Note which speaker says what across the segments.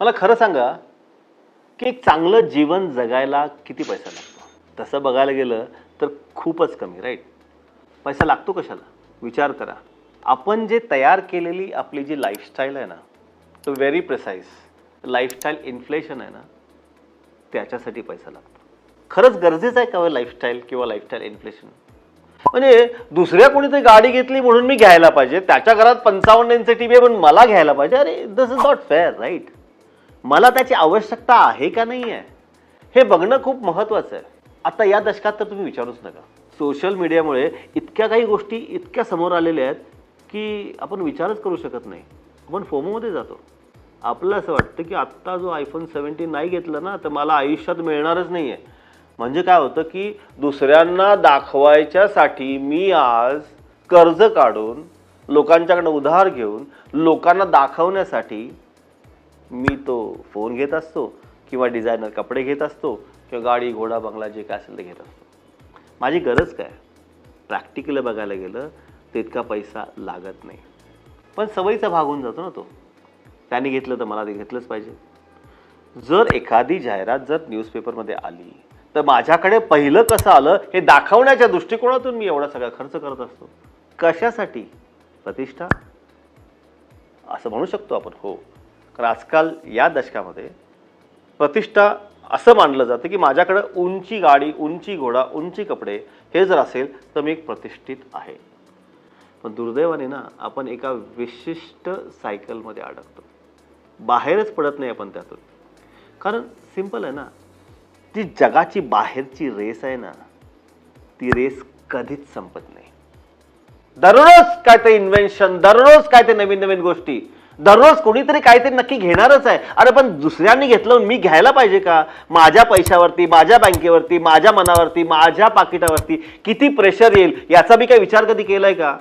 Speaker 1: मला खरं सांगा की एक चांगलं जीवन जगायला किती पैसा लागतो? तसं बघायला गेलं तर खूपच कमी राईट पैसा लागतो कशाला? विचार करा. आपण जे तयार केलेली आपली जी लाईफस्टाईल आहे ना तो व्हेरी प्रिसाईज लाईफस्टाईल इन्फ्लेशन आहे ना त्याच्यासाठी पैसा लागतो. खरंच गरजेचं आहे का हो लाईफस्टाईल किंवा लाईफस्टाईल इन्फ्लेशन म्हणजे दुसऱ्या कोणीतरी गाडी घेतली म्हणून मी घ्यायला पाहिजे त्याच्या घरात पंचावन्न इंच टी व्ही आहे म्हणून मला घ्यायला पाहिजे. अरे this is not fair right मला त्याची आवश्यकता आहे का नाही आहे हे बघणं खूप महत्त्वाचं आहे. आता या दशकात तर तुम्ही विचारूच नका. सोशल मीडियामुळे इतक्या काही गोष्टी इतक्या समोर आलेल्या आहेत की आपण विचारच करू शकत नाही. आपण फोमोमध्ये जातो. आपलं असं वाटतं की आत्ता जो आयफोन सेवन्टीन नाही घेतला ना तर मला आयुष्यात मिळणारच नाही आहे म्हणजे काय होतं की दुसऱ्यांना दाखवायच्यासाठी मी आज कर्ज काढून लोकांच्याकडनं उधार घेऊन लोकांना दाखवण्यासाठी मी तो फोन घेत असतो किंवा डिझायनर कपडे घेत असतो किंवा गाडी घोडा बंगला जे काय असेल ते घेत असतो. माझी गरज काय? प्रॅक्टिकल बघायला गेलं तितका पैसा लागत नाही. पण सवयीचा भाग होऊन जातो ना तो. त्याने घेतलं तर मला ते घेतलंच पाहिजे. जर एखादी जाहिरात जर न्यूजपेपरमध्ये आली तर माझ्याकडे पहिलं कसं आलं हे दाखवण्याच्या दृष्टिकोनातून मी एवढा सगळा खर्च करत असतो. कशासाठी? प्रतिष्ठा? असं म्हणू शकतो आपण हो. कारण आजकाल या दशकामध्ये प्रतिष्ठा असं मानलं जातं की माझ्याकडं उंची गाडी उंची घोडा उंची कपडे हे जर असेल तर मी एक प्रतिष्ठित आहे. पण दुर्दैवाने ना आपण एका विशिष्ट सायकलमध्ये अडकतो. बाहेरच पडत नाही आपण त्यातून. कारण सिंपल आहे ना ती जगाची बाहेरची रेस आहे ना ती रेस कधीच संपत नाही. दररोज काय ते इन्व्हेन्शन दररोज काय ते नवीन नवीन गोष्टी दररोज कोणीतरी काहीतरी नक्की घेणारच आहे. अरे पण दुसऱ्यांनी घेतलं मी घ्यायला पाहिजे का? माझ्या पैशावरती माझ्या बँकेवरती माझ्या मनावरती माझ्या पाकिटावरती किती प्रेशर येईल? याचा मी काही विचार कधी केलाय का?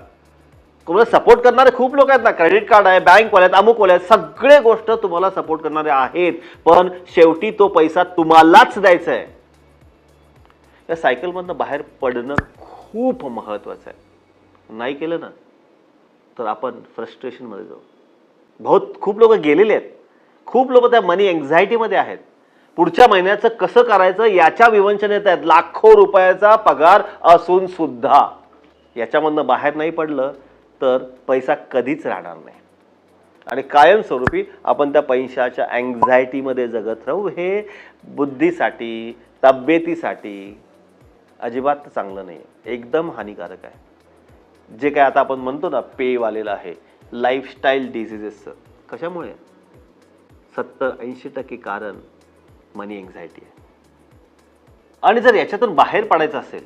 Speaker 1: तुम्हाला सपोर्ट करणारे खूप लोक आहेत ना. क्रेडिट कार्ड आहे बँकवाले आहेत अमुकवाले आहेत. सगळे गोष्ट तुम्हाला सपोर्ट करणारे आहेत. पण शेवटी तो पैसा तुम्हालाच द्यायचा आहे. या सायकलमधनं बाहेर पडणं खूप महत्त्वाचं आहे. नाही केलं ना तर आपण फ्रस्ट्रेशनमध्ये जाऊ. बहुत खूप लोक गेलेले आहेत. खूप लोक त्या मनी एन्झायटीमध्ये आहेत. पुढच्या महिन्याचं कसं करायचं याच्या विवंचनेत आहेत. लाखो रुपयाचा पगार असून सुद्धा. याच्यामधनं बाहेर नाही पडलं तर पैसा कधीच राहणार नाही. आणि कायमस्वरूपी आपण त्या पैशाच्या अँझायटीमध्ये जगत राहू. हे बुद्धीसाठी तब्येतीसाठी अजिबात चांगलं नाही आहे एकदम हानिकारक आहे. जे काय आता आपण म्हणतो ना पेवालेलं आहे. लाईफस्टाईल डिझिजेसचं कशामुळे? सत्तर ऐंशी टक्के कारण मनी एन्झायटी आहे. आणि जर याच्यातून बाहेर पडायचं असेल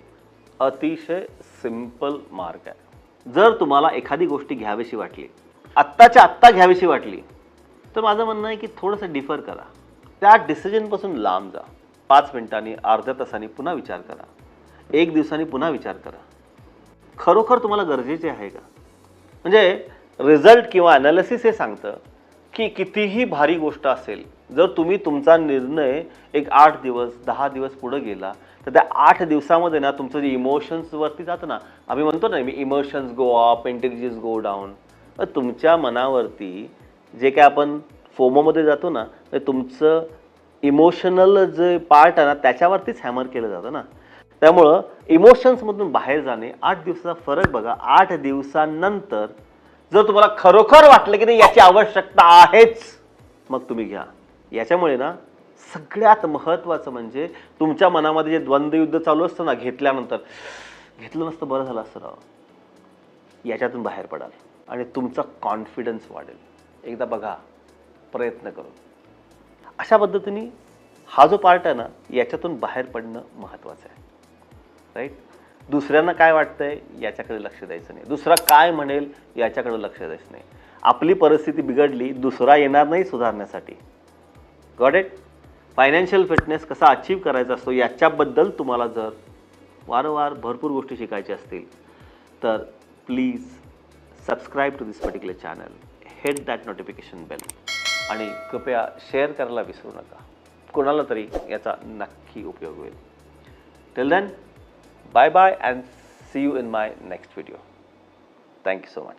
Speaker 1: अतिशय सिंपल मार्ग आहे. जर तुम्हाला एखादी गोष्टी घ्यावीशी वाटली आत्ताच्या आत्ता घ्यावीशी वाटली तर माझं म्हणणं आहे की थोडंसं डिफर करा. त्या डिसिजनपासून लांब जा. पाच मिनिटांनी अर्ध्या तासांनी पुन्हा विचार करा. एक दिवसांनी पुन्हा विचार करा. खरोखर तुम्हाला गरजेचे आहे का? म्हणजे रिझल्ट किंवा ॲनालिसिस हे सांगतं की कितीही भारी गोष्ट असेल जर तुम्ही तुमचा निर्णय एक आठ दिवस दहा दिवस पुढे गेला तर त्या आठ दिवसामध्ये ना तुमचं जे इमोशन्सवरती जातं ना आम्ही म्हणतो ना मी emotions go up intelligence go down तुमच्या मनावरती जे काय आपण फोमोमध्ये जातो ना तर तुमचं इमोशनल जे पार्ट आहे ना त्याच्यावरतीच हॅमर केलं जातं ना. त्यामुळं इमोशन्समधून बाहेर जाणे आठ दिवसाचा फरक बघा आठ दिवसानंतर जर तुम्हाला खरोखर वाटलं की नाही याची आवश्यकता आहेच मग तुम्ही घ्या. याच्यामुळे ना सगळ्यात महत्त्वाचं म्हणजे तुमच्या मनामध्ये जे द्वंद्वयुद्ध चालू असतं ना घेतल्यानंतर घेतलं नसतं बरं झालं असतं राव. याच्यातून बाहेर पडाल. आणि तुमचा कॉन्फिडन्स वाढेल. एकदा बघा प्रयत्न करून. अशा पद्धतीने हा जो पार्ट आहे ना याच्यातून बाहेर पडणं महत्त्वाचं आहे. राईट दुसऱ्यांना काय वाटतंय याच्याकडे लक्ष द्यायचं नाही. दुसरा काय म्हणेल याच्याकडे लक्ष द्यायचं नाही. आपली परिस्थिती बिघडली दुसरा येणार नाही सुधारण्यासाठी. गॉट इट फायनान्शियल फिटनेस कसा अचीव करायचा असतो याच्याबद्दल तुम्हाला जर वारंवार भरपूर गोष्टी शिकायच्या असतील तर please subscribe to this particular channel hit that notification bell आणि कृपया शेअर करायला विसरू नका. कोणाला तरी याचा नक्की उपयोग होईल. Till then Bye bye and see you in my next video. Thank you so much.